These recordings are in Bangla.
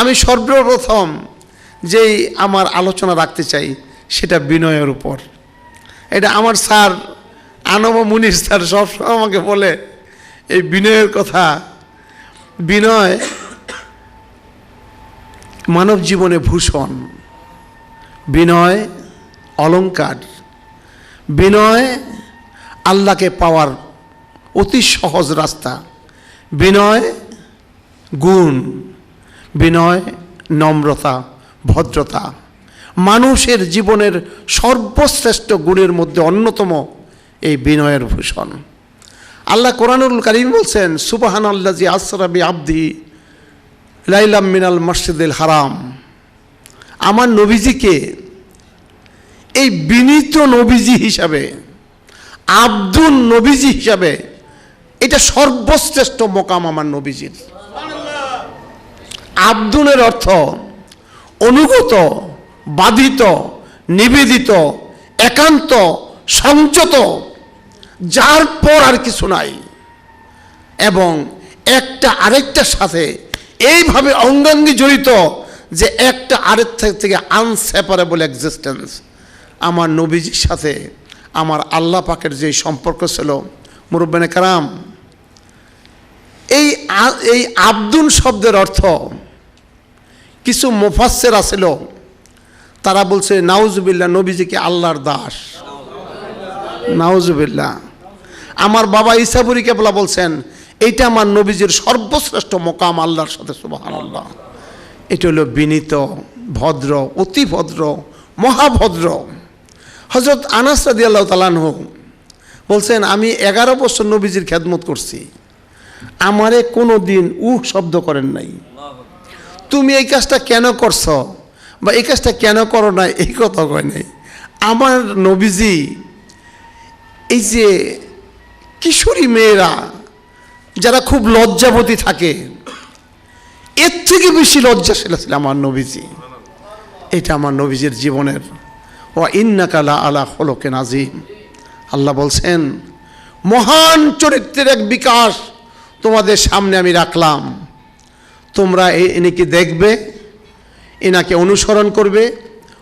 আমি সর্বপ্রথম যেই আমার আলোচনা রাখতে চাই, সেটা বিনয়ের উপর। এটা আমার স্যার, আনব মুনির স্যার সবসময় আমাকে বলে, এই বিনয়ের কথা। বিনয়, মানব জীবনে ভূষণ। বিনয় অলঙ্কার বিনয়, আল্লাহকে পাওয়ার অতি সহজ রাস্তা। বিনয়, গুণ। বিনয়, নম্রতা, ভদ্রতা। মানুষের জীবনের সর্বশ্রেষ্ঠ গুণের মধ্যে অন্যতম এই বিনয়ের ভূষণ। আল্লাহ কোরআনুল করিম বলছেন সুবাহান আল্লাহ জি আসরাবি আব্দি লাইলাম মিনাল মসজিদুল হারাম। আমার নবীজিকে এই বিনীত নবীজি হিসাবে, আব্দুল নবীজি হিসাবে, এটা সর্বশ্রেষ্ঠ মোকাম আমার নবীজির। আব্দুলের অর্থ অনুগত, বাধিত, নিবেদিত, একান্ত, সংযত, যার পর আর কিছু নাই। এবং একটা আরেকটার সাথে এইভাবে অঙ্গাঙ্গি জড়িত যে একটা আরেক থেকে আনসেপারেবল এক্সিস্টেন্স আমার নবীজির সাথে আমার আল্লাহ পাকের যে সম্পর্ক ছিল, মুরব্বানে কারাম, এই এই আব্দুল শব্দের অর্থ কিছু মুফাসের আছিল। তারা বলছে, নাউজুবিল্লাহ নবীজিকে আল্লাহর দাস? নাউজুবিল্লাহ। আমার বাবা ইসাবুরি কেবলা বলছেন, এইটা আমার নবীজির সর্বশ্রেষ্ঠ মোকাম আল্লাহর সাথে সুবাহান আল্লাহ এটা হলো বিনীত, ভদ্র, অতি ভদ্র, মহাভদ্র। হজরত আনাস রাদি আল্লাহ তালানহ বলছেন, আমি এগারো বছর নবীজির খেদমত করছি। আমারে কোনো দিন উহ শব্দ করেন নাই। তুমি এই কাজটা কেন করছ? বা এই কাজটা কেন করো না এই কথা কয় নাই। আমার নবীজি, এই যে কিশোরী মেয়েরা, যারা খুব লজ্জাবতী থাকে, এর থেকে বেশি লজ্জাশীল ছিল আমার নবীজি। এটা আমার নবীজির জীবনের। ও ইন্নাকালা আলা হলোকে নাজিম আল্লাহ বলছেন, মহান চরিত্রের এক বিকাশ তোমাদের সামনে আমি রাখলাম। তোমরা এনাকে দেখবে, এনাকে অনুসরণ করবে,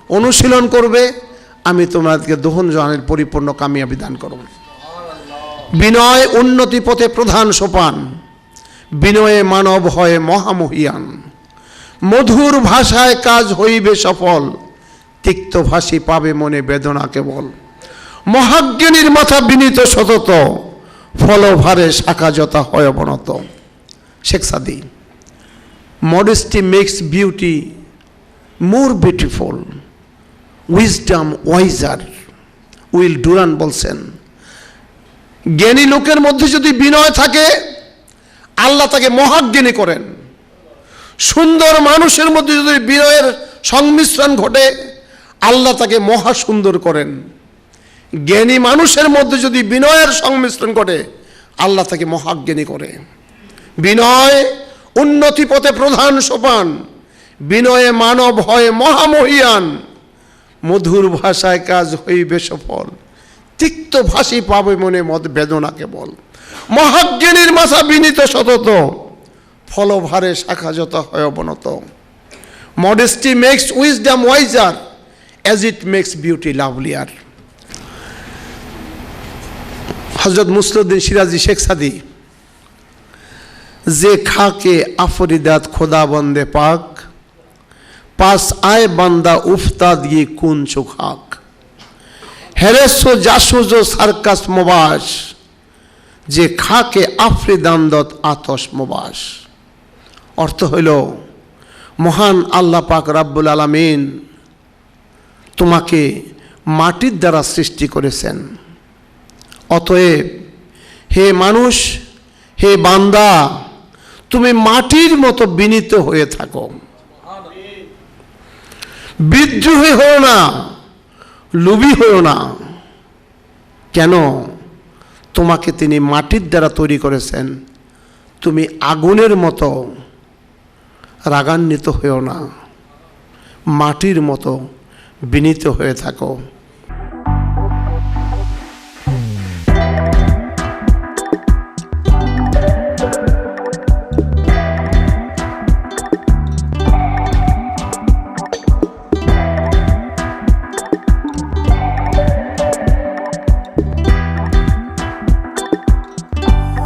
অনুশীলন করবে, আমি তোমাদেরকে দোহন জহানের পরিপূর্ণ কামিয়াবি দান করব। বিনয় উন্নতি পথে প্রধান সোপান, বিনয়ে মানব হয় মহামহিয়ান। মধুর ভাষায় কাজ হইবে সফল, তিক্ত ভাষী পাবে মনে বেদনা কেবল। মহাজ্ঞানীর মাথা বিনীত সতত, ফলভারে শাখা হয় অবনত। Sheikh Saadi modesty makes beauty more beautiful. Wisdom wiser Will Durant বলছেন জ্ঞানী লোকের মধ্যে যদি বিনয় থাকে, আল্লাহ তাকে মহাজ্ঞানী করেন। সুন্দর মানুষের মধ্যে যদি বিনয়ের সংমিশ্রণ ঘটে, আল্লাহ তাকে মহা সুন্দর করেন। জ্ঞানী মানুষের মধ্যে যদি বিনয়ের সংমিশ্রণ ঘটে, আল্লাহ তাকে মহাজ্ঞানী করে। বিনয় উন্নতি পথে প্রধান সোপান, বিনয়ে মানব হয় মহামহিয়ান। মধুর ভাষায় কাজ হইবে সফল, তিক্ত ভাষী পাবে মনে মত বেদনা কেবল। মহাজ্ঞানীর মাথা বিনীত সতত, ফলভারে শাখা যত হয় অবনত। Modesty makes wisdom wiser, as it makes beauty lovelier. হজরত মুসলুদ্দিন সিরাজি শেখ সাদি যে খাকে আফরিদাত খোদা বন্দে পাক, পাস আয় বান্দা উফতা দিয়ে কুন চোখাক হেরেসো জাসুজো সার্কাস মোবাস, যে খাকে আফ্রিদান্দত আতস মোবাস। অর্থ হইল, মহান আল্লাহ পাক রাব্বুল আলামিন তোমাকে মাটির দ্বারা সৃষ্টি করেছেন। অতএব হে মানুষ, হে বান্দা তুমি মাটির মতো বিনীত হয়ে থাকো। বিদ্রোহী হও না লুবি হও না। কেন? তোমাকে তিনি মাটির দ্বারা তৈরি করেছেন। তুমি আগুনের মতো রাগান্বিত হয়েও না। মাটির মতো বিনীত হয়ে থাকো।